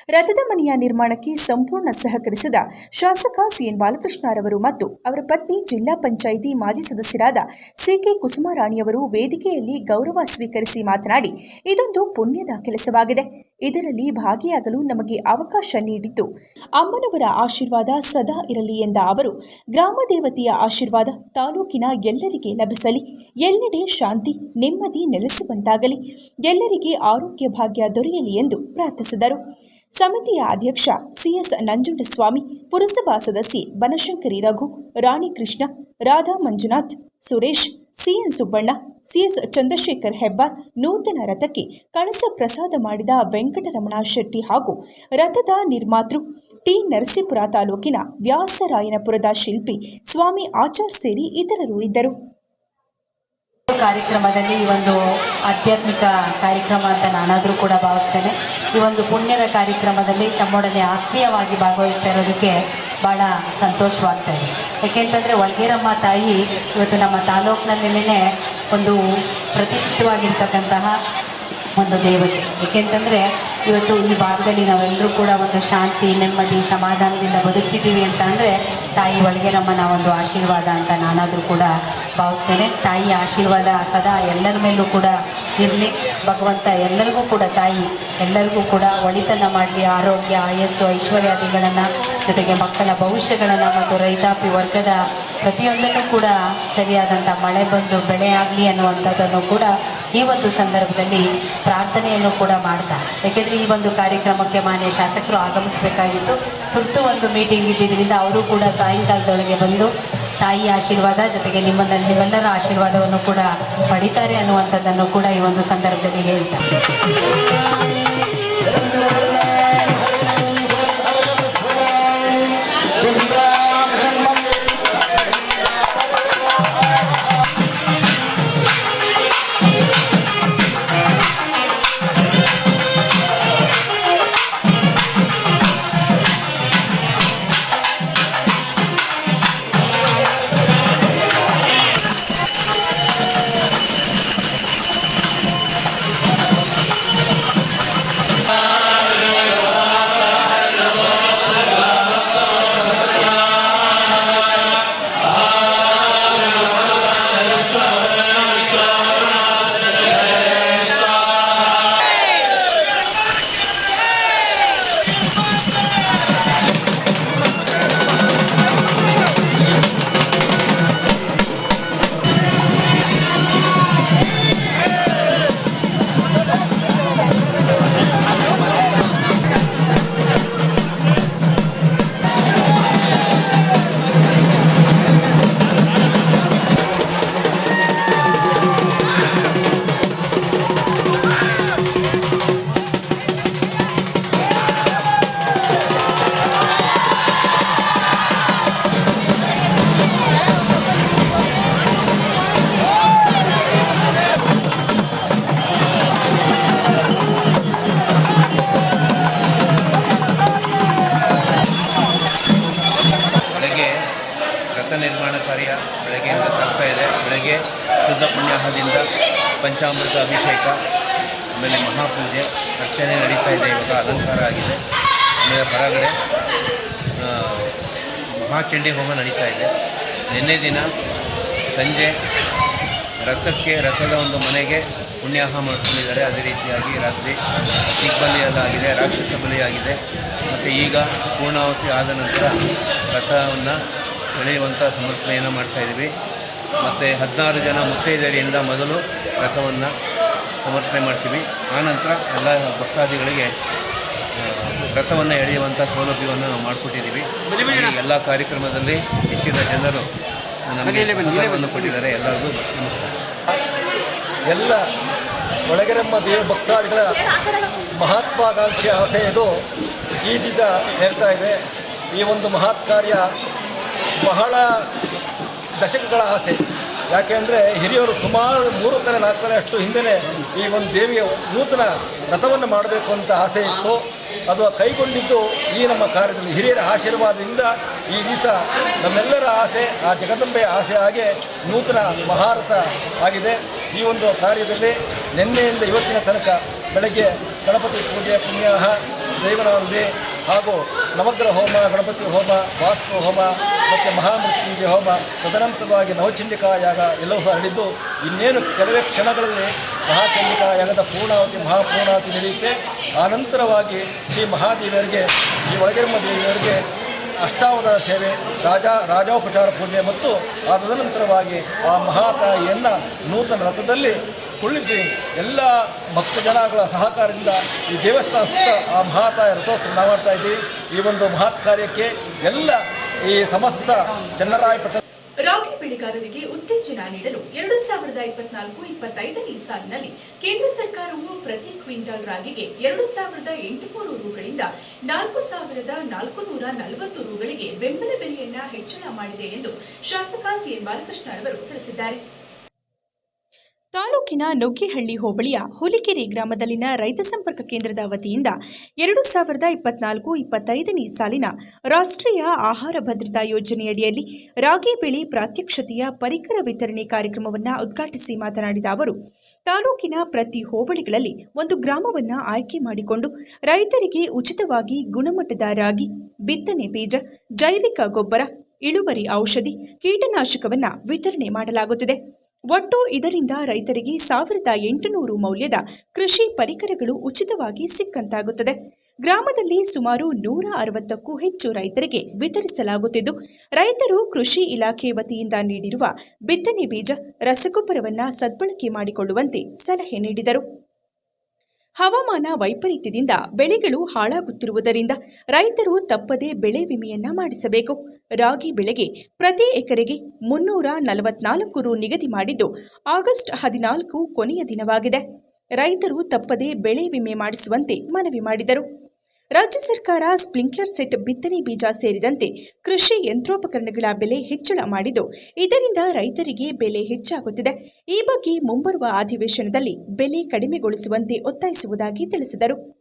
ರಥದ ಮನೆಯ ನಿರ್ಮಾಣಕ್ಕೆ ಸಂಪೂರ್ಣ ಸಹಕರಿಸಿದ ಶಾಸಕ ಸಿಎನ್ ಬಾಲಕೃಷ್ಣರವರು ಮತ್ತು ಅವರ ಪತ್ನಿ ಜಿಲ್ಲಾ ಪಂಚಾಯಿತಿ ಮಾಜಿ ಸದಸ್ಯರಾದ ಸಿಕೆ ಕುಸುಮಾರಾಣಿಯವರು ವೇದಿಕೆಯಲ್ಲಿ ಗೌರವ ಸ್ವೀಕರಿಸಿ ಮಾತನಾಡಿ, ಇದೊಂದು ಪುಣ್ಯದ ಕೆಲಸವಾಗಿದೆ. ಇದರಲ್ಲಿ ಭಾಗಿಯಾಗಲು ನಮಗೆ ಅವಕಾಶ ನೀಡಿದ್ದು ಅಮ್ಮನವರ ಆಶೀರ್ವಾದ ಸದಾ ಇರಲಿ ಎಂದ ಅವರು, ಗ್ರಾಮ ದೇವತೆಯ ಆಶೀರ್ವಾದ ತಾಲೂಕಿನ ಎಲ್ಲರಿಗೆ ಲಭಿಸಲಿ. ಎಲ್ಲೆಡೆ ಶಾಂತಿ, ನೆಮ್ಮದಿ ನೆಲೆಸುವಂತಾಗಲಿ ಎಲ್ಲರಿಗೆ ಆರೋಗ್ಯ ಭಾಗ್ಯ ದೊರೆಯಲಿ ಎಂದು ಪ್ರಾರ್ಥಿಸಿದರು. ಸಮಿತಿಯ ಅಧ್ಯಕ್ಷ ಸಿಎಸ್ ನಂಜುಂಡಸ್ವಾಮಿ, ಪುರಸಭಾ ಸದಸ್ಯೆ ಬನಶಂಕರಿ ರಘು ರಾಣಿ ಕೃಷ್ಣ ರಾಧಾ ಮಂಜುನಾಥ್, ಸುರೇಶ್, ಸಿಎನ್ ಸುಬ್ಬಣ್ಣ, ಸಿಎಸ್ ಚಂದ್ರಶೇಖರ್ ಹೆಬ್ಬಾರ್, ನೂತನ ರಥಕ್ಕೆ ಕಳಸ ಪ್ರಸಾದ ಮಾಡಿದ ವೆಂಕಟರಮಣ ಶೆಟ್ಟಿ ಹಾಗೂ ರಥದ ನಿರ್ಮಾತೃ ಟಿ. ನರಸೀಪುರ ತಾಲೂಕಿನ ವ್ಯಾಸರಾಯನಪುರದ ಶಿಲ್ಪಿ ಸ್ವಾಮಿ ಆಚಾರ್ ಸೇರಿ ಇತರರು ಇದ್ದರು. ಕಾರ್ಯಕ್ರಮದಲ್ಲಿ ಈ ಒಂದು ಆಧ್ಯಾತ್ಮಿಕ ಕಾರ್ಯಕ್ರಮ ಅಂತ ನಾನಾದರೂ ಕೂಡ ಭಾವಿಸ್ತೇನೆ. ಈ ಒಂದು ಪುಣ್ಯದ ಕಾರ್ಯಕ್ರಮದಲ್ಲಿ ತಮ್ಮೊಡನೆ ಆತ್ಮೀಯವಾಗಿ ಭಾಗವಹಿಸ್ತಾ ಇರೋದಕ್ಕೆ ಭಾಳ ಸಂತೋಷವಾಗ್ತಾ ಇದೆ. ಯಾಕೆಂತಂದರೆ ಒಳಗೇರಮ್ಮ ತಾಯಿ ಇವತ್ತು ನಮ್ಮ ತಾಲೂಕಿನಲ್ಲಿನೇ ಒಂದು ಪ್ರತಿಷ್ಠಿತವಾಗಿರ್ತಕ್ಕಂತಹ ಒಂದು ದೇವತೆ. ಏಕೆಂತಂದರೆ ಇವತ್ತು ಈ ಭಾಗದಲ್ಲಿ ನಾವೆಲ್ಲರೂ ಕೂಡ ಒಂದು ಶಾಂತಿ, ನೆಮ್ಮದಿ, ಸಮಾಧಾನದಿಂದ ಬದುಕಿದ್ದೀವಿ ಅಂತ ಅಂದರೆ ತಾಯಿ ಒಳಗೆರಮ್ಮನ ಒಂದು ಆಶೀರ್ವಾದ ಅಂತ ನಾನಾದರೂ ಕೂಡ ಭಾವಿಸ್ತೇನೆ. ತಾಯಿ ಆಶೀರ್ವಾದ ಸದಾ ಎಲ್ಲರ ಮೇಲೂ ಕೂಡ ಇರಲಿ. ಭಗವಂತ ಎಲ್ಲರಿಗೂ ಕೂಡ ತಾಯಿ, ಎಲ್ಲರಿಗೂ ಕೂಡ ಒಳಿತನ ಮಾಡಲಿ. ಆರೋಗ್ಯ, ಆಯಸ್ಸು, ಐಶ್ವರ್ಯಾದಿಗಳನ್ನು ಜೊತೆಗೆ ಮಕ್ಕಳ ಭವಿಷ್ಯಗಳನ್ನು ಮತ್ತು ರೈತಾಪಿ ವರ್ಗದ ಪ್ರತಿಯೊಂದನ್ನು ಕೂಡ ಸರಿಯಾದಂಥ ಮಳೆ ಬಂದು ಬೆಳೆ ಆಗಲಿ ಅನ್ನುವಂಥದ್ದನ್ನು ಕೂಡ ಈ ಒಂದು ಸಂದರ್ಭದಲ್ಲಿ ಪ್ರಾರ್ಥನೆಯನ್ನು ಕೂಡ ಮಾಡ್ತಾ. ಯಾಕೆಂದರೆ ಈ ಒಂದು ಕಾರ್ಯಕ್ರಮಕ್ಕೆ ಮಾನ್ಯ ಶಾಸಕರು ಆಗಮಿಸಬೇಕಾಗಿತ್ತು. ತುರ್ತು ಒಂದು ಮೀಟಿಂಗ್ ಇದ್ದಿದ್ದರಿಂದ ಅವರು ಕೂಡ ಸಾಯಂಕಾಲದೊಳಗೆ ಬಂದು ತಾಯಿಯ ಆಶೀರ್ವಾದ ಜೊತೆಗೆ ನಿಮ್ಮನ್ನ ನಿಮ್ಮೆಲ್ಲರ ಆಶೀರ್ವಾದವನ್ನು ಕೂಡ ಪಡಿತಾರೆ ಅನ್ನುವಂಥದ್ದನ್ನು ಕೂಡ ಈ ಒಂದು ಸಂದರ್ಭದಲ್ಲಿ ಹೇಳ್ತಾರೆ. ಹೊರಗಡೆ ಮಹಾಚಂಡಿ ಹೋಮ ನಡೀತಾ ಇದೆ. ನಿನ್ನೆ ದಿನ ಸಂಜೆ ರಥಕ್ಕೆ, ರಥದ ಒಂದು ಮನೆಗೆ ಪುಣ್ಯಾಹ ಮಾಡ್ಕೊಂಡಿದ್ದಾರೆ. ಅದೇ ರೀತಿಯಾಗಿ ರಾತ್ರಿ ದಿಗ್ಬಲಿ ಎಲ್ಲ ಆಗಿದೆ ರಾಕ್ಷಸ ಬಲಿಯಾಗಿದೆ. ಮತ್ತು ಈಗ ಪೂರ್ಣಾವತಿ ಆದ ನಂತರ ರಥವನ್ನು ಎಳೆಯುವಂಥ ಸಮರ್ಪಣೆಯನ್ನು ಮಾಡ್ತಾಯಿದ್ವಿ ಮತ್ತು ಹದಿನಾರು ಜನ ಮುತ್ತೈದೆಯರಿಂದ ಮೊದಲು ರಥವನ್ನು ಸಮರ್ಪಣೆ ಮಾಡ್ತೀವಿ. ಆನಂತರ ಎಲ್ಲ ಭಕ್ತಾದಿಗಳಿಗೆ ರಥವನ್ನು ಎಳೆಯುವಂಥ ಸೌಲಭ್ಯವನ್ನು ನಾವು ಮಾಡಿಕೊಟ್ಟಿದ್ದೀವಿ. ಎಲ್ಲ ಕಾರ್ಯಕ್ರಮದಲ್ಲಿ ಹೆಚ್ಚಿನ ಜನರು ನಮಗೆ ಸಹಕಾರವನ್ನು ಕೊಟ್ಟಿದ್ದಾರೆ. ಎಲ್ಲರಿಗೂ ನಮಸ್ಕಾರ. ಎಲ್ಲ ಒಳಗೆರೆಮ್ಮ ದೇವ ಭಕ್ತಾದಿಗಳ ಮಹತ್ವಾಕಾಂಕ್ಷೆ ಆಸೆ ಇದು ಈ ದಿನ ಹೇಳ್ತಾ ಇದೆ. ಈ ಒಂದು ಮಹತ್ ಕಾರ್ಯ ಬಹಳ ದಶಕಗಳ ಆಸೆ. ಯಾಕೆಂದರೆ ಹಿರಿಯರು ಸುಮಾರು ಮೂರು ತಲೆ ನಾಲ್ಕು ತಲೆ ಅಷ್ಟು ಹಿಂದೆಯೇ ಈ ಒಂದು ದೇವಿಯ ನೂತನ ರಥವನ್ನು ಮಾಡಬೇಕು ಅಂತ ಆಸೆ ಇತ್ತು. ಅದು ಕೈಗೊಂಡಿದ್ದು ಈ ನಮ್ಮ ಕಾರ್ಯದಲ್ಲಿ ಹಿರಿಯರ ಆಶೀರ್ವಾದದಿಂದ ಈ ದಿವಸ ನಮ್ಮೆಲ್ಲರ ಆಸೆ, ಆ ಜಗದಂಬೆಯ ಆಸೆ ಹಾಗೆ ನೂತನ ಮಹಾರಥ ಆಗಿದೆ. ಈ ಒಂದು ಕಾರ್ಯದಲ್ಲಿ ನಿನ್ನೆಯಿಂದ ಇವತ್ತಿನ ತನಕ ಬೆಳಗ್ಗೆ ಗಣಪತಿ ಪೂಜೆ, ಪುಣ್ಯಾಹ ದೈವನವೃದ್ಧಿ ಹಾಗೂ ನವಗ್ರಹ ಹೋಮ, ಗಣಪತಿ ಹೋಮ, ವಾಸ್ತು ಹೋಮ ಮತ್ತು ಮಹಾಮೃತ್ಯುಂಜಯ ಹೋಮ, ತದನಂತರವಾಗಿ ನವಚಂಡಿಕಾ ಯಾಗ ಎಲ್ಲವೂ ಸಹ ನಡೆದು ಇನ್ನೇನು ಕೆಲವೇ ಕ್ಷಣಗಳಲ್ಲಿ ಮಹಾಚಂಡಿಕಾ ಯಾಗದ ಪೂರ್ಣಾವತಿ, ಮಹಾಪೂರ್ಣಾವತಿ ನಡೆಯುತ್ತೆ. ಆನಂತರವಾಗಿ ಶ್ರೀ ಮಹಾದೇವಿಯರಿಗೆ ಶ್ರೀ ಒಳಗೆರಮ್ಮ ದೇವಿಯವರಿಗೆ ಅಷ್ಟಾವಧಾನ ಸೇವೆ ರಾಜ ರಾಜೋಪಚಾರ ಪೂಜೆ ಮತ್ತು ತದನಂತರವಾಗಿ ಆ ಮಹಾತಾಯಿಯನ್ನು ನೂತನ ರಥದಲ್ಲಿ ಕುಳ್ಳಿಸಿ ಎಲ್ಲ ಭಕ್ತ ಜನಗಳ ಸಹಕಾರದಿಂದ ಈ ದೇವಸ್ಥಾನ ಸುತ್ತ ಆ ಮಹಾತಾಯ ರಥೋತ್ಸವ ನಾವು ಮಾಡ್ತಾ ಇದ್ದೀವಿ. ಈ ಒಂದು ಮಹತ್ ಕಾರ್ಯಕ್ಕೆ ಎಲ್ಲ ಈ ಸಮಸ್ತ ಚನ್ನರಾಯಪಟ್ಟಣ ರಾಗಿ ಬೆಳೆಗಾರರಿಗೆ ಉತ್ತೇಜನ ನೀಡಲು ಎರಡು ಸಾವಿರದ ಇಪ್ಪತ್ನಾಲ್ಕು ಇಪ್ಪತ್ತೈದನೇ ಸಾಲಿನಲ್ಲಿ ಕೇಂದ್ರ ಸರ್ಕಾರವು ಪ್ರತಿ ಕ್ವಿಂಟಾಲ್ ರಾಗಿಗೆ ಎರಡು ಸಾವಿರದ ಎಂಟುನೂರು ರೂಗಳಿಂದ ನಾಲ್ಕು ಸಾವಿರದ ನಾಲ್ಕು ನೂರ ನಲವತ್ತು ರೂಗಳಿಗೆ ಬೆಂಬಲ ಬೆಲೆಯನ್ನ ಹೆಚ್ಚಳ ಮಾಡಿದೆ ಎಂದು ಶಾಸಕ ಸಿಎನ್ ಬಾಲಕೃಷ್ಣರವರು ತಿಳಿಸಿದ್ದಾರೆ. ತಾಲೂಕಿನ ನುಗ್ಗಿಹಳ್ಳಿ ಹೋಬಳಿಯ ಹುಲಿಕೆರೆ ಗ್ರಾಮದಲ್ಲಿನ ರೈತ ಸಂಪರ್ಕ ಕೇಂದ್ರದ ವತಿಯಿಂದ ಎರಡು ಸಾವಿರದ ಇಪ್ಪತ್ನಾಲ್ಕು ಇಪ್ಪತ್ತೈದನೇ ಸಾಲಿನ ರಾಷ್ಟ್ರೀಯ ಆಹಾರ ಭದ್ರತಾ ಯೋಜನೆಯಡಿಯಲ್ಲಿ ರಾಗಿ ಬೆಳೆ ಪ್ರಾತ್ಯಕ್ಷತೆಯ ಪರಿಕರ ವಿತರಣೆ ಕಾರ್ಯಕ್ರಮವನ್ನು ಉದ್ಘಾಟಿಸಿ ಮಾತನಾಡಿದ ಅವರು, ತಾಲೂಕಿನ ಪ್ರತಿ ಹೋಬಳಿಗಳಲ್ಲಿ ಒಂದು ಗ್ರಾಮವನ್ನು ಆಯ್ಕೆ ಮಾಡಿಕೊಂಡು ರೈತರಿಗೆ ಉಚಿತವಾಗಿ ಗುಣಮಟ್ಟದ ರಾಗಿ, ಬಿತ್ತನೆ ಬೀಜ, ಜೈವಿಕ ಗೊಬ್ಬರ, ಇಳುವರಿ ಔಷಧಿ, ಕೀಟನಾಶಕವನ್ನು ವಿತರಣೆ ಮಾಡಲಾಗುತ್ತಿದೆ. ಒಟ್ಟು ಇದರಿಂದ ರೈತರಿಗೆ ಸಾವಿರದ ಎಂಟುನೂರು ಮೌಲ್ಯದ ಕೃಷಿ ಪರಿಕರಗಳು ಉಚಿತವಾಗಿ ಸಿಕ್ಕಂತಾಗುತ್ತದೆ. ಗ್ರಾಮದಲ್ಲಿ ಸುಮಾರು ನೂರ ಅರವತ್ತಕ್ಕೂ ಹೆಚ್ಚು ರೈತರಿಗೆ ವಿತರಿಸಲಾಗುತ್ತಿದ್ದು, ರೈತರು ಕೃಷಿ ಇಲಾಖೆ ವತಿಯಿಂದ ನೀಡಿರುವ ಬಿತ್ತನೆ ಬೀಜ ರಸಗೊಬ್ಬರವನ್ನು ಸದ್ಬಳಕೆ ಮಾಡಿಕೊಳ್ಳುವಂತೆ ಸಲಹೆ ನೀಡಿದರು. ಹವಾಮಾನ ವೈಪರೀತ್ಯದಿಂದ ಬೆಳೆಗಳು ಹಾಳಾಗುತ್ತಿರುವುದರಿಂದ ರೈತರು ತಪ್ಪದೇ ಬೆಳೆ ವಿಮೆಯನ್ನ ಮಾಡಿಸಬೇಕು. ರಾಗಿ ಬೆಳೆಗೆ ಪ್ರತಿ ಎಕರೆಗೆ ಮುನ್ನೂರ ನಲವತ್ನಾಲ್ಕು ರು ನಿಗದಿ ಮಾಡಿದ್ದು ಆಗಸ್ಟ್ ಹದಿನಾಲ್ಕು ಕೊನೆಯ ದಿನವಾಗಿದೆ. ರೈತರು ತಪ್ಪದೇ ಬೆಳೆ ವಿಮೆ ಮಾಡಿಸುವಂತೆ ಮನವಿ ಮಾಡಿದರು. ರಾಜ್ಯ ಸರ್ಕಾರ ಸ್ಪ್ರಿಂಕ್ಲರ್ ಸೆಟ್ ಬಿತ್ತನೆ ಬೀಜ ಸೇರಿದಂತೆ ಕೃಷಿ ಯಂತ್ರೋಪಕರಣಗಳ ಬೆಲೆ ಹೆಚ್ಚಳ ಮಾಡಿದ್ದು, ಇದರಿಂದ ರೈತರಿಗೆ ಬೆಲೆ ಹೆಚ್ಚಾಗುತ್ತಿದೆ. ಈ ಬಗ್ಗೆ ಮುಂಬರುವ ಅಧಿವೇಶನದಲ್ಲಿ ಬೆಲೆ ಕಡಿಮೆಗೊಳಿಸುವಂತೆ ಒತ್ತಾಯಿಸುವುದಾಗಿ ತಿಳಿಸಿದರು.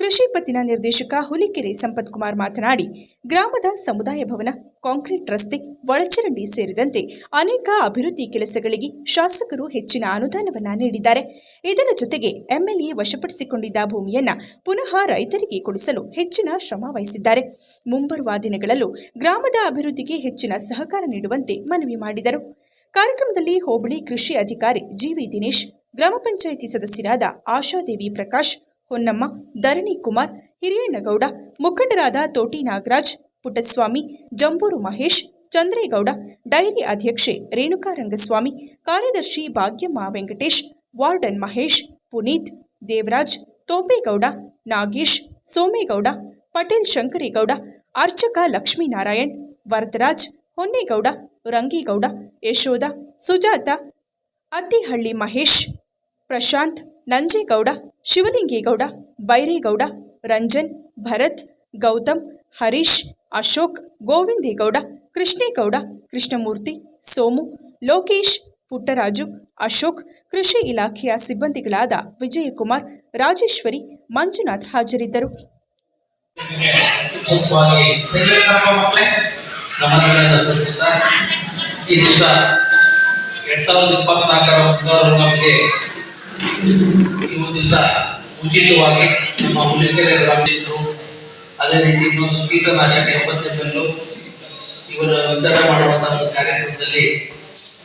ಕೃಷಿ ಪತ್ತಿನ ನಿರ್ದೇಶಕ ಹುಲಿಕೆರೆ ಸಂಪತ್ ಕುಮಾರ್ ಮಾತನಾಡಿ, ಗ್ರಾಮದ ಸಮುದಾಯ ಭವನ, ಕಾಂಕ್ರೀಟ್ ರಸ್ತೆ, ಒಳಚರಂಡಿ ಸೇರಿದಂತೆ ಅನೇಕ ಅಭಿವೃದ್ಧಿ ಕೆಲಸಗಳಿಗೆ ಶಾಸಕರು ಹೆಚ್ಚಿನ ಅನುದಾನವನ್ನು ನೀಡಿದ್ದಾರೆ. ಇದರ ಜೊತೆಗೆ ಎಂಎಲ್ಎ ವಶಪಡಿಸಿಕೊಂಡಿದ್ದ ಭೂಮಿಯನ್ನು ಪುನಃ ರೈತರಿಗೆ ಕೊಡಿಸಲು ಹೆಚ್ಚಿನ ಶ್ರಮ ವಹಿಸಿದ್ದಾರೆ. ಮುಂಬರುವ ದಿನಗಳಲ್ಲೂ ಗ್ರಾಮದ ಅಭಿವೃದ್ಧಿಗೆ ಹೆಚ್ಚಿನ ಸಹಕಾರ ನೀಡುವಂತೆ ಮನವಿ ಮಾಡಿದರು. ಕಾರ್ಯಕ್ರಮದಲ್ಲಿ ಹೋಬಳಿ ಕೃಷಿ ಅಧಿಕಾರಿ ಜಿವಿ ದಿನೇಶ್, ಗ್ರಾಮ ಪಂಚಾಯಿತಿ ಸದಸ್ಯರಾದ ಆಶಾದೇವಿ ಪ್ರಕಾಶ್ ಹೊನ್ನಮ್ಮ, ಧರಣಿ ಕುಮಾರ್, ಹಿರಿಯಣ್ಣಗೌಡ, ಮುಖಂಡರಾದ ತೋಟಿ ನಾಗರಾಜ್, ಪುಟ್ಟಸ್ವಾಮಿ, ಜಂಬೂರು ಮಹೇಶ್, ಚಂದ್ರೇಗೌಡ, ಡೈರಿ ಅಧ್ಯಕ್ಷೆ ರೇಣುಕಾ ರಂಗಸ್ವಾಮಿ, ಕಾರ್ಯದರ್ಶಿ ಭಾಗ್ಯಮ್ಮ ವೆಂಕಟೇಶ್, ವಾರ್ಡನ್ ಮಹೇಶ್, ಪುನೀತ್, ದೇವರಾಜ್, ತೋಪೇಗೌಡ, ನಾಗೇಶ್, ಸೋಮೇಗೌಡ, ಪಟೇಲ್ ಶಂಕರೇಗೌಡ, ಅರ್ಚಕ ಲಕ್ಷ್ಮೀನಾರಾಯಣ್, ವರದರಾಜ್, ಹೊನ್ನೇಗೌಡ, ರಂಗೇಗೌಡ, ಯಶೋಧ, ಸುಜಾತ, ಅತ್ತಿಹಳ್ಳಿ ಮಹೇಶ್ ಪ್ರಶಾಂತ್, ನಂಜೇಗೌಡ, ಶಿವಲಿಂಗೇಗೌಡ, ಬೈರೇಗೌಡ, ರಂಜನ್, ಭರತ್, ಗೌತಮ್, ಹರೀಶ್, ಅಶೋಕ್, ಗೋವಿಂದೇಗೌಡ, ಕೃಷ್ಣೇಗೌಡ, ಕೃಷ್ಣಮೂರ್ತಿ, ಸೋಮು, ಲೋಕೇಶ್, ಪುಟ್ಟರಾಜು, ಅಶೋಕ್, ಕೃಷಿ ಇಲಾಖೆಯ ಸಿಬ್ಬಂದಿಗಳಾದ ವಿಜಯಕುಮಾರ್, ರಾಜೇಶ್ವರಿ, ಮಂಜುನಾಥ್ ಹಾಜರಿದ್ದರು. ಎರಡ್ ಸಾವಿರದ ಇಪ್ಪತ್ನಾಲ್ಕರ ಒಂದು ದಿವಸ ಉಚಿತವಾಗಿ ನಮ್ಮ ಹುಲಿಕೆರೆ ಗ್ರಾಮೀಣರು ಅದೇ ರೀತಿ ಇನ್ನೊಂದು ಕೀಟನಾಶಕ ಎಂಬತ್ತೆಂಟನ್ನು ಇವರ ವಿತರಣೆ ಮಾಡುವಂತಹ ಒಂದು ಕಾರ್ಯಕ್ರಮದಲ್ಲಿ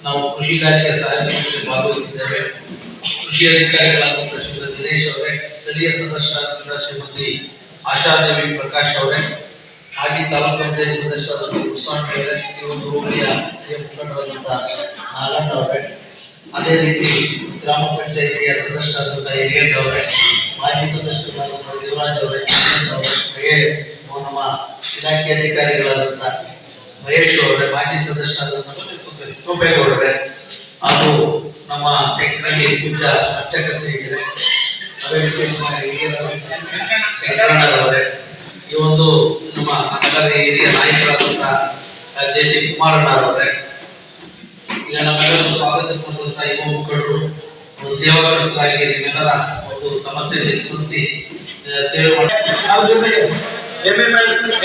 ನಾವು ಕೃಷಿ ಇಲಾಖೆಯ ಸಹಾಯದಲ್ಲಿ ಭಾಗವಹಿಸಿದ್ದೇವೆ. ಕೃಷಿ ಅಧಿಕಾರಿಗಳಾದಂಥ ಶ್ರೀಮತಿ ದಿನೇಶ್ ಅವರೇ, ಸ್ಥಳೀಯ ಸದಸ್ಯರಾದಂಥ ಶ್ರೀಮತಿ ಆಶಾದೇವಿ ಪ್ರಕಾಶ್ ಅವರೇ, ಹಾಗೆ ತಾಲೂಕು ಪಂಚಾಯತ್ ಸದಸ್ಯರಾದಂಥ ಕುಸ್ವಾಮಿ ಅವರೇ ಈ ಒಂದು ಹೋಬಳಿಯ ಮುಖಂಡರಾದಂಥ ನಾಗಣ್ಣ ಅವರೇ ಅದೇ ರೀತಿ ಗ್ರಾಮ ಪಂಚಾಯಿತಿಯ ಸದಸ್ಯರಾದಂಥ ಹಿರಿಯಣ್ಣ ಅವರೇ, ಮಾಜಿ ಸದಸ್ಯರಾದಂಥ ದೇವರಾಜ್ ಅವರೇ ನಮ್ಮ ಇಲಾಖೆ ಅಧಿಕಾರಿಗಳಾದಂಥ ಮಹೇಶ್ ಅವರೇ, ಮಾಜಿ ಸದಸ್ಯರಾದಂಥ ಅವರೇ, ಹಾಗೂ ನಮ್ಮ ಟೆಕ್ನಲ್ಲಿ ಪೂಜಾ ಅರ್ಚಕ ಸ್ನೇಹಿತರೆ, ಅದೇ ರೀತಿ ನಮ್ಮ ಹಿರಿಯರವರೇ ಈ ಒಂದು ನಮ್ಮ ಹಿರಿಯ ನಾಯಕರಾದಂಥ ಜೆ ಸಿ ಕುಮಾರಣ್ಣರವರೇ ಈಗ ನಮ್ಮೆಲ್ಲರೂ ಸ್ವಾಗತ ಕೊಡುವಂತ ಯುವ ಮುಖಂಡರು ಸೇವಾಕರ್ತರಾಗಿ ನಿಮ್ಮೆಲ್ಲರ ಒಂದು ಸಮಸ್ಯೆ ಆ, ಸೇವೆ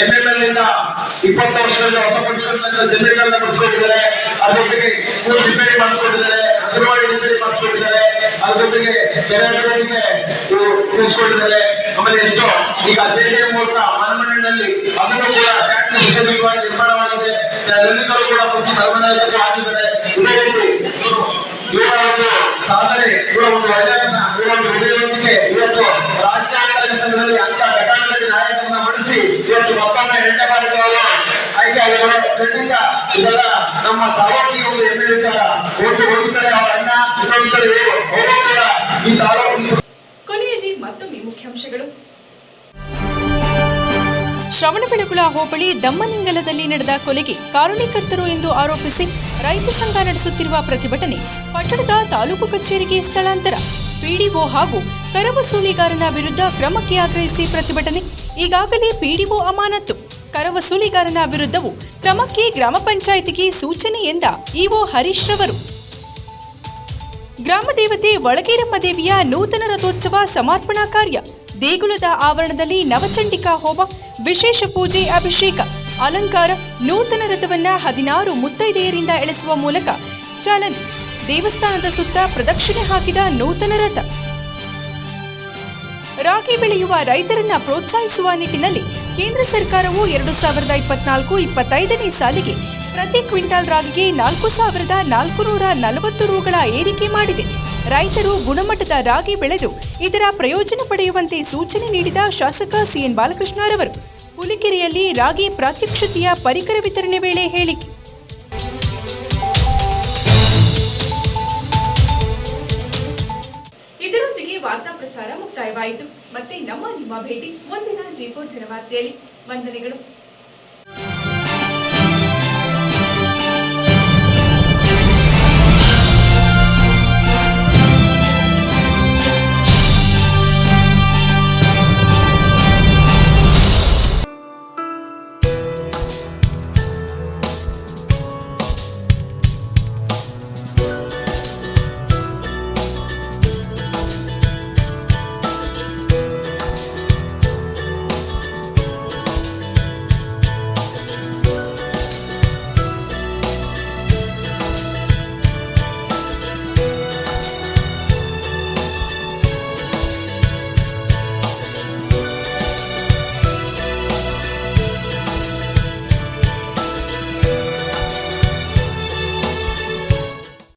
ಎಂಎಂಎಲ್ ಇಂದ ಇಪ್ಪತ್ತು ವರ್ಷಗಳಿಂದ ಹೊಸ ಪಂಚಗಳಿಂದ ಜನರಿಗೆಲ್ಲ ಪಡಿಸ್ಕೊಟ್ಟಿದ್ದಾರೆ ಅದ್ರ ಜೊತೆಗೆ ಸ್ಕೂಲ್ ರಿಪೇರಿ ಮಾಡಿಸ್ಕೊಟ್ಟಿದ್ದಾರೆ ಅಂಗನವಾಡಿ ರಿಪೇರಿ ಮಾಡಿಸ್ಕೊಟ್ಟಿದ್ದಾರೆ ಅದ್ರ ಜೊತೆಗೆ ಕೆರೆ ಅಭಿವೃದ್ಧಿಗೆ ತಿಳಿಸ್ಕೊಟ್ಟಿದ್ದಾರೆ ಆಮೇಲೆ ಎಷ್ಟೋ ಈಗ ಅದೇ ಮೂಲಕ ಮನೆಮನೆಯಲ್ಲಿ ಅದನ್ನು ಕೂಡ ನಿರ್ಮಾಣವಾಗಿದೆ. ನಲ್ಲಿಗಳು ಕೂಡ ಪ್ರತಿ ಮನೆಮನೆಯಲ್ಲೂ ಆಗಿದ್ದಾರೆ ಇದೇ ಒಂದು ಸಾಧನೆ ಇವರ ಒಂದು ಇವತ್ತು ರಾಜ್ಯಾಂಗ ಸಂಘದಲ್ಲಿ ಅಂತ ಘಟಾನುಘಟಿ ನಾಯಕರನ್ನ ಮಡಿಸಿ ಇವತ್ತು ಮತ್ತೊಮ್ಮೆ ಬಾರಿಗೆ ಅವರು ಆಯ್ಕೆ ಆಗಿದ್ದಾರೆ ಇದೆಲ್ಲ ನಮ್ಮ ತಾಲೂಕಿಗೆ ಒಂದು ಹೆಮ್ಮೆ ವಿಚಾರ ಒಂದು ಒಂದು ಕಡೆ ಅವರ ಅಣ್ಣ ಇನ್ನೊಂದು ಕೂಡ ಈ ತಾಲೂಕಿನ ಕೊನೆಯಲ್ಲಿ ಮತ್ತೊಮ್ಮೆ ಮುಖ್ಯಾಂಶಗಳು. ಶ್ರವಣಬೆಳಗೊಳ ಹೋಬಳಿ ದಮ್ಮನಿಂಗಲದಲ್ಲಿ ನಡೆದ ಕೊಲೆಗೆ ಕಾರಣೀಕರ್ತರು ಎಂದು ಆರೋಪಿಸಿ ರೈತ ಸಂಘ ನಡೆಸುತ್ತಿರುವ ಪ್ರತಿಭಟನೆ ಪಟ್ಟಣದ ತಾಲೂಕು ಕಚೇರಿಗೆ ಸ್ಥಳಾಂತರ. ಪಿಡಿಒ ಹಾಗೂ ಕರ ವಸೂಲಿಗಾರನ ವಿರುದ್ಧ ಕ್ರಮಕ್ಕೆ ಆಗ್ರಹಿಸಿ ಪ್ರತಿಭಟನೆ, ಈಗಾಗಲೇ ಪಿಡಿಒ ಅಮಾನತು ಕರ ವಸೂಲಿಗಾರನ ವಿರುದ್ಧವೂ ಕ್ರಮಕ್ಕೆ ಗ್ರಾಮ ಪಂಚಾಯಿತಿಗೆ ಸೂಚನೆ ಎಂದ ಇಒ ಹರೀಶ್ ರವರು. ಗ್ರಾಮ ದೇವತೆ ಒಳಗೇರಮ್ಮ ದೇವಿಯ ನೂತನ ರಥೋತ್ಸವ ಸಮರ್ಪಣಾ ಕಾರ್ಯ ದೇಗುಲದ ಆವರಣದಲ್ಲಿ ನವಚಂಡಿಕಾ ಹೋಮ, ವಿಶೇಷ ಪೂಜೆ, ಅಭಿಷೇಕ, ಅಲಂಕಾರ, ನೂತನ ರಥವನ್ನ ಹದಿನಾರು ಮುತ್ತೈದೆಯರಿಂದ ಎಳೆಸುವ ಮೂಲಕ ಚಾಲನೆ. ದೇವಸ್ಥಾನದ ಸುತ್ತ ಪ್ರದಕ್ಷಿಣೆ ಹಾಕಿದ ನೂತನ ರಥ. ರಾಗಿ ಬೆಳೆಯುವ ರೈತರನ್ನ ಪ್ರೋತ್ಸಾಹಿಸುವ ನಿಟ್ಟಿನಲ್ಲಿ ಕೇಂದ್ರ ಸರ್ಕಾರವು ಎರಡು ಸಾವಿರದ ಇಪ್ಪತ್ನಾಲ್ಕು ಇಪ್ಪತ್ತೈದನೇ ಸಾಲಿಗೆ ಪ್ರತಿ ಕ್ವಿಂಟಾಲ್ ರಾಗಿಗೆ ನಾಲ್ಕು ಸಾವಿರದ ನಾಲ್ಕು ನೂರ ನಲವತ್ತು ರೂಗಳ ಏರಿಕೆ ಮಾಡಿದೆ. ರೈತರು ಗುಣಮಟ್ಟದ ರಾಗಿ ಬೆಳೆದು ಇದರ ಪ್ರಯೋಜನ ಪಡೆಯುವಂತೆ ಸೂಚನೆ ನೀಡಿದ ಶಾಸಕ ಸಿಎನ್ ಬಾಲಕೃಷ್ಣರವರು, ಹುಲಿಕೆರೆಯಲ್ಲಿ ರಾಗಿ ಪ್ರಾತ್ಯಕ್ಷತೆಯ ಪರಿಕರ ವಿತರಣೆ ವೇಳೆ ಹೇಳಿಕೆ. ಇದರೊಂದಿಗೆ ವಾರ್ತಾ ಪ್ರಸಾರ ಮುಕ್ತಾಯವಾಯಿತು. ಮತ್ತೆ ನಮ್ಮ ನಿಮ್ಮ ಭೇಟಿ ಮುಂದಿನ ಜಿ ಫೋರ್ ಜನವಾರ್ತೆಯಲ್ಲಿ. ವಂದನೆಗಳು.